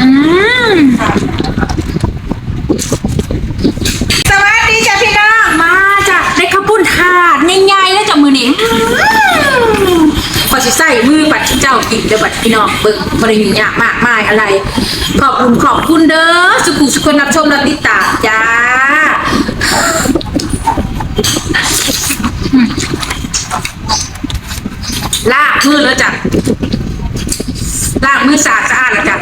อืมสวัสดีจ้ะพี่น้องมาจ้ะได้ข้าวปุ้นถาดง่ายๆแล้วจ้ะมือนี้อืมพอสิใส่มือบัดที่เจ้ากินเด้อบัดพี่น้องเบิ่งบริยุ่งยากมากมายอะไร ขอบคุณขอบคุณเด้อสุขุสุคนรับชมรับติดตามจ้าลากมือแล้วจ้ะ ลากมือสะอาดสะอาดล้วจ้ะ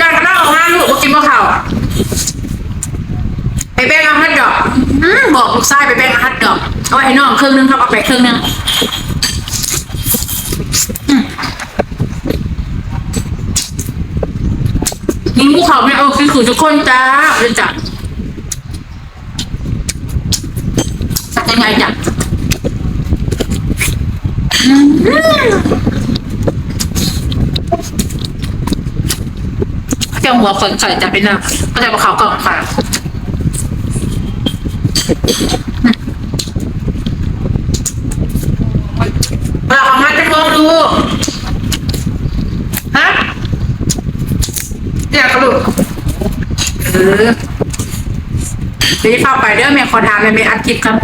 การกระด้างออกมาลูกกินบ่เข่าไปแบ่งเอาฮัดดอกบอกลูกชายไปแบ่งอาฮัดดอกเอาไว้น้องครึ่งนึงครับเอาไปครึ่งนึงอืมยิงภูเขาไม่เอาคือขู่ทุกคนจ้าเลยจ้ะสัก ยังไงจ้ะเจ้าหัวคนใส่จะเป็นน่ะก็จะมาเขากล่องค่ะเราเอามาจะลองดู ฮะเนี่ยกระดูกเออ รีบเข้าไปเด้อแม่ขอถามแม่ไม่อัดคลิปครับ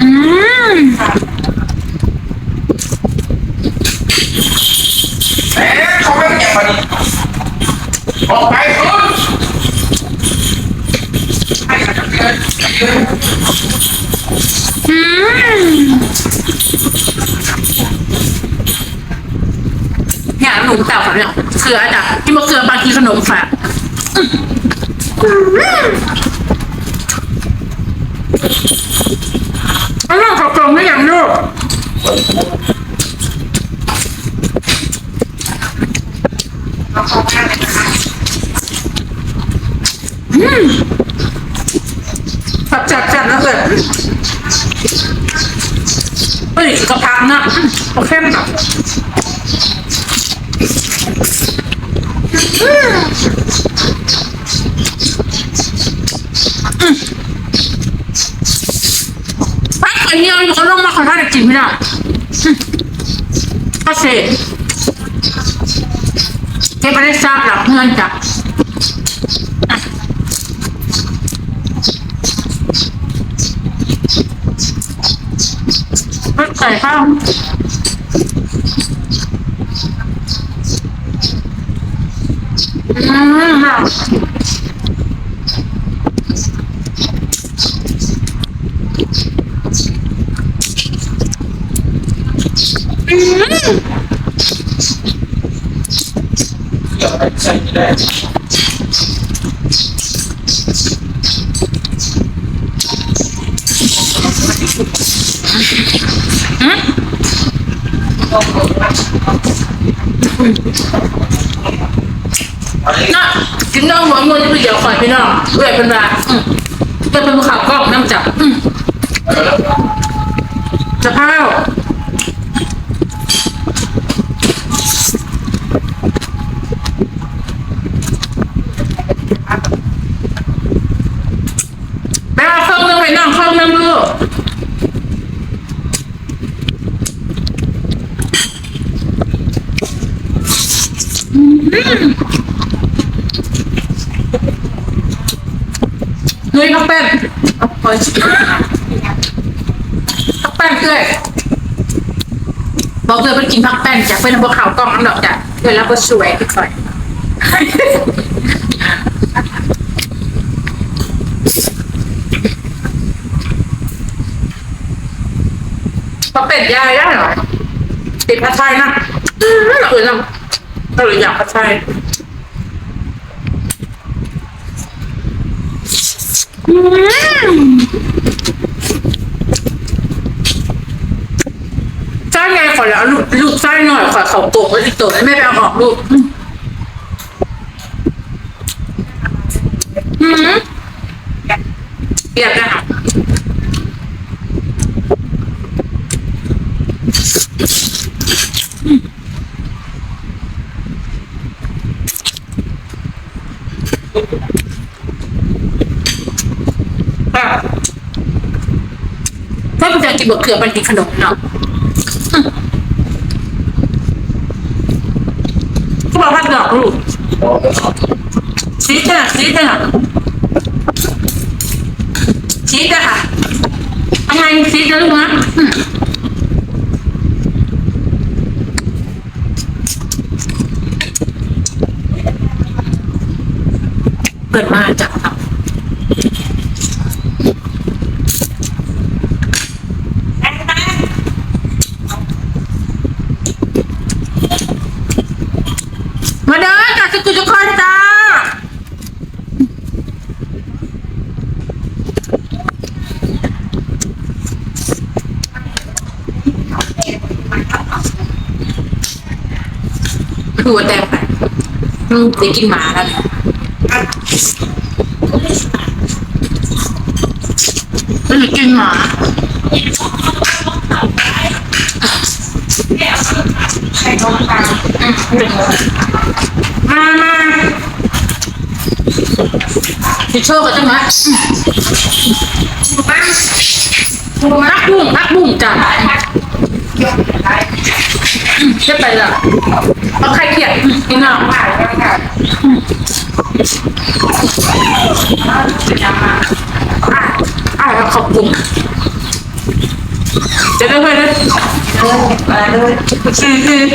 อืมเอ๊ะเขาไม่เก็บมันออกไปคุณให้กันเกินเกินอืมเนี่ยหนูเต่าค่ะเนี่ยเสือจ้ะที่มาเสือบางทีขนมฝาก อันนั้นเขากลมไม่อย่างลูกจับจับจับแล้วเกิดเฮ้ยกระพังนะโอเคมั้ย อ้เนี่ยเขาลงมาขอทานจริงไม่ได้ก็เสร็จแกไม่ได้ทราบหลักเงินจ้ะรถไก่ข้าวอืมค่ะอืม เดี๋ยวไป ใส่ไม่ได้น่ะกินน้องหัวมือจะไปเดี๋ยวคอยพี่น้องเพื่อนเป็นว่าเพื่อนเป็นภูเขากล้องน้ำจับอืมจะพาวไปเอาเครื่องนึงไปนั่งเครื่องนึงลูก นุ้ยพักแป้นเอาคอยพักแป้นเอ้ยบอกเลยว่ากินพักแป้นจากเป็นบนเขาวกล้องน้ำดอกจ้ะเดี๋ยวแล้วก็สวยทุกคนพักเป็ดยายได้เหรอติดผัดไทยนะอืมเรอื่นเรา เราเลยอยากผัดไทยอืมไส้ไงขอแล้วลูกลูกไส้หน่อยขอเขาโปะไว้ที่ตัวไม่ไปเอาออกลูกอืมเปียกอะค่ะอยา กกินบะเขือมันกินขนมเนาะอืมเขาบอกพักดอกลูกชีสน่ะชีสน่ะชีสอะค่ะทำไมชีสนะลูกนะเปิดมาจากครับมาเด้อจา กสกุลทุกคนจ้าดูว่าแตงไปอืมได้กินหมาแล้วเนี่ยไม่ได้กินหมาม มามาจะโชว์กันจังไหมรักบุ้งรักบุ้งจ้ะอืมจะไปละเอาใครเขียดอืมกินเอาอ่าขอบคุณจะได้ไปเลยมาเลยอืมอืม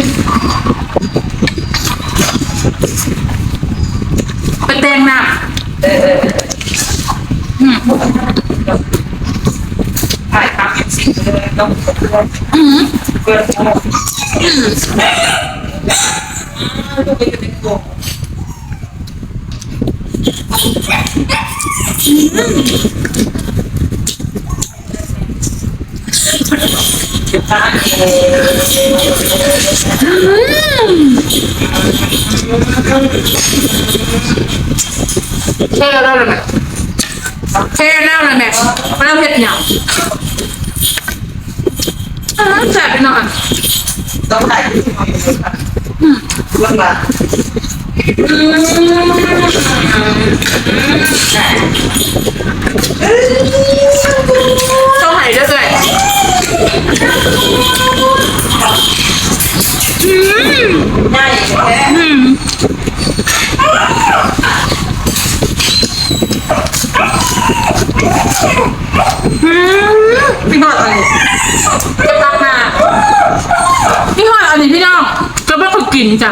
ไป แตงน้ำเออเอออืมถ่ายทำสิ่งเลยต้องอืมเปิดหมดอืม เท่แล้วเลยแม่เท่แล้วเลยแม่แล้วเผ็ดหยังอ่าแสบไปหน่อยต้องถ่ายที่ลงมาต้องไหนด้วย พี่หอดอะไรจะตักมาพี่หอดอะไรพี่น้องก็ไม่เคยกินจ้ะ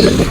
ยว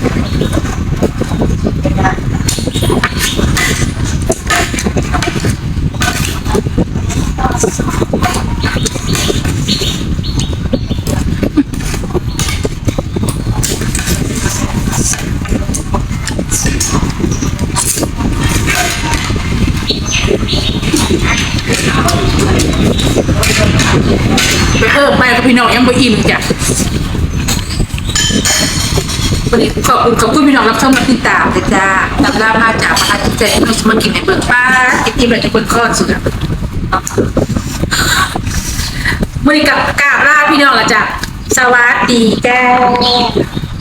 ไปเพิ่มไปกับพี่น้องยังบ่อิ่มจ้ะวันนี้ขอบคุณขอบคุณพี่น้องรับชมรับติดตามเลยจ้าตำรามาจากประอาทิตย์เจ็เราจมากินในเบิกป้ากินที่เราจะเบิร์ข้อสุด มือกับกาบลาพี่น้องละจ้ะสวัสดีแก